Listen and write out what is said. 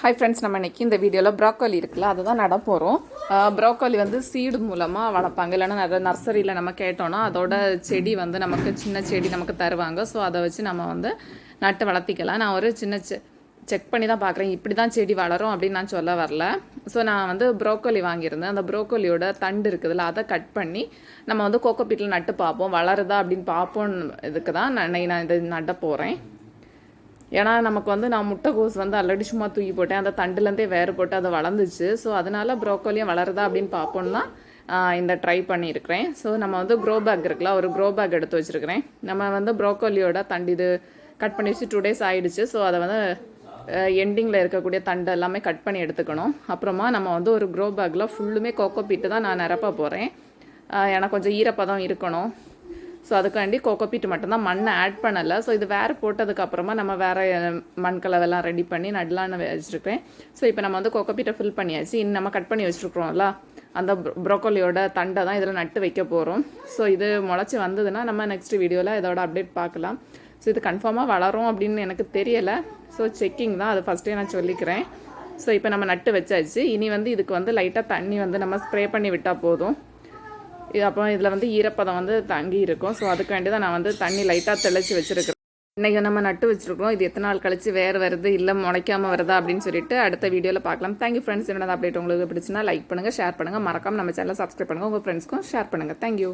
Hi friends நம்ம இன்றைக்கி இந்த வீடியோவில் ப்ராக்கோலி இருக்குல்ல அதை தான் நட போகிறோம் ப்ராக்கோலி வந்து சீடு மூலமாக வளர்ப்பாங்க. இல்லைன்னா நிறைய நர்சரியில் நம்ம கேட்டோன்னா அதோட செடி வந்து நமக்கு சின்ன செடி நமக்கு தருவாங்க. ஸோ அதை வச்சு நம்ம வந்து நட்டு வளர்த்திக்கலாம். நான் ஒரு சின்ன செ செக் பண்ணி தான் பார்க்குறேன். இப்படி தான் செடி வளரும் அப்படின்னு நான் சொல்ல வரல. ஸோ நான் வந்து ப்ரோக்கோலி வாங்கியிருந்தேன். அந்த ப்ரோக்கோலியோட தண்டு இருக்குதுல்ல அதை கட் பண்ணி நம்ம வந்து கோகோபீட்டில் நட்டு பார்ப்போம். வளருதா அப்படின்னு பார்ப்போம். இதுக்கு தான் நான் இன்னைக்கு நான் இதை நட்ட போகிறேன் ஏன்னா நமக்கு வந்து நான் முட்டைகோஸ் வந்து ஆல்ரெடி சும்மா தூக்கி போட்டேன். அந்த தண்டுலேருந்தே வேறு போட்டு அது வளர்ந்துச்சு. ஸோ அதனால் ப்ரோக்கோலியும் வளருதா அப்படின்னு பார்ப்போம்னா இந்த ட்ரை பண்ணியிருக்கிறேன். ஸோ நம்ம வந்து க்ரோ பேக் இருக்குல்ல ஒரு க்ரோ பேக் எடுத்து வச்சுருக்கிறேன். நம்ம வந்து ப்ரோக்கோலியோட தண்டு இது கட் பண்ணி வச்சு டூ டேஸ் ஆகிடுச்சு ஸோ அதை வந்து எண்டிங்கில் இருக்கக்கூடிய தண்டு எல்லாமே கட் பண்ணி எடுத்துக்கணும். அப்புறமா நம்ம வந்து ஒரு க்ரோ பேக்கில் ஃபுல்லுமே கோகோ பீட்டு தான் நான் நிரப்ப போகிறேன் எனக்கு கொஞ்சம் ஈரப்பதம் இருக்கணும். ஸோ அதுக்காண்டி கோகோபீட் மட்டும்தான் மண்ணை ஆட் பண்ணலை. ஸோ இது வேறு போட்டதுக்கப்புறமா நம்ம வேறு மண் கலவெல்லாம் ரெடி பண்ணி நடலான்னு வச்சுருக்கேன் ஸோ இப்போ நம்ம வந்து கோகோபீட்டை ஃபில் பண்ணியாச்சு. இன்னும் நம்ம கட் பண்ணி வச்சுருக்குறோம்ல? அந்த ப்ரோக்கோலியோட தண்டை தான் இதில் நட்டு வைக்க போகிறோம் ஸோ இது முளைச்சி வந்ததுன்னா நம்ம நெக்ஸ்ட் வீடியோவில் இதோட அப்டேட் பார்க்கலாம். ஸோ இது கன்ஃபார்மாக வளரும் அப்படின்னு எனக்கு தெரியலை. ஸோ செக்கிங் தான். அது ஃபஸ்ட்டே நான் சொல்லிக்கிறேன். ஸோ இப்போ நம்ம நட்டு வச்சாச்சு. இனி வந்து இதுக்கு வந்து லைட்டாக தண்ணி வந்து நம்ம ஸ்ப்ரே பண்ணி விட்டால் போதும். அப்புறம் இதில் வந்து ஈரப்பதம் வந்து தங்கி இருக்கும். ஸோ அதுக்கு வேண்டி தான் நான் வந்து தண்ணி லைட்டாக தெளிச்சு வச்சுருக்கிறேன். இன்றைக்கி நம்ம நட்டு வச்சுருக்கோம். இது எத்தனை நாள் கழிச்சு வேறு வருது இல்லை முளைக்காம வருதா அப்படின்னு சொல்லிட்டு அடுத்த வீடியோவில் பார்க்கலாம். தேங்க்யூ ஃப்ரெண்ட்ஸ் என்னோட அப்டேட் உங்களுக்கு பிடிச்சினா லைக் பண்ணுங்கள் ஷேர் பண்ணுங்கள் மறக்காமல் நம்ம சேனலை சப்ஸ்கிரைப் பண்ணுங்கள் உங்கள் ஃப்ரெண்ட்ஸ்க்கும் ஷேர் பண்ணுங்கள் தேங்க்யூ